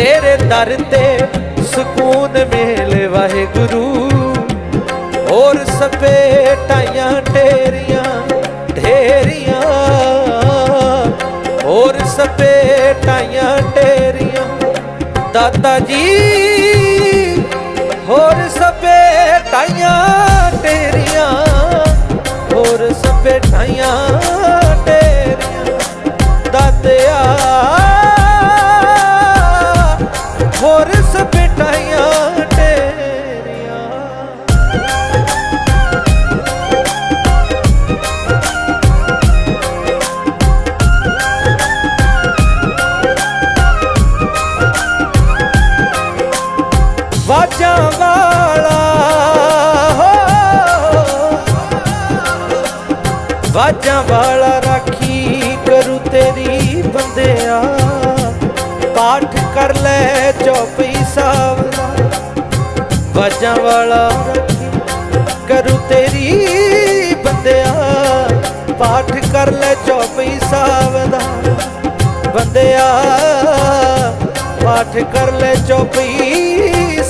ਤੇਰੇ ਦਰ ਤੇ ਸਕੂਨ ਮਿਲੇ ਵਾਹਿਗੁਰੂ। ਹੋਰ ਸਪੇ ਟਾਈਆਂ ਢੇਰੀਆਂ ਢੇਰੀਆਂ ਹੋਰ ਸਪੇ ਟਾਈਆਂ ਢੇਰੀਆਂ ਦਾਤਾ ਜੀ, ਹੋਰ ਸਪੇ ਟਾਈਆਂ ਢੇਰੀਆਂ ਹੋਰ ਸਪੇ ਵਾਲਾ। ਵਾਜਾਂ ਵਾਲਾ ਰਾਖੀ ਕਰੂ ਤੇਰੀ ਬੰਦਿਆ। ਪਾਠ ਕਰ ਲੈ ਚੌਪਈ ਸਾਵਲਾ। ਵਾਜਾਂ ਵਾਲਾ ਰਾਖੀ ਕਰੂ ਤੇਰੀ ਬੰਦਿਆ। ਪਾਠ ਕਰ ਲੈ ਚੌਪਈ ਸਾਵਦਾ ਬੰਦਿਆ, ਪਾਠ ਕਰ ਲੈ ਚੌਪਈ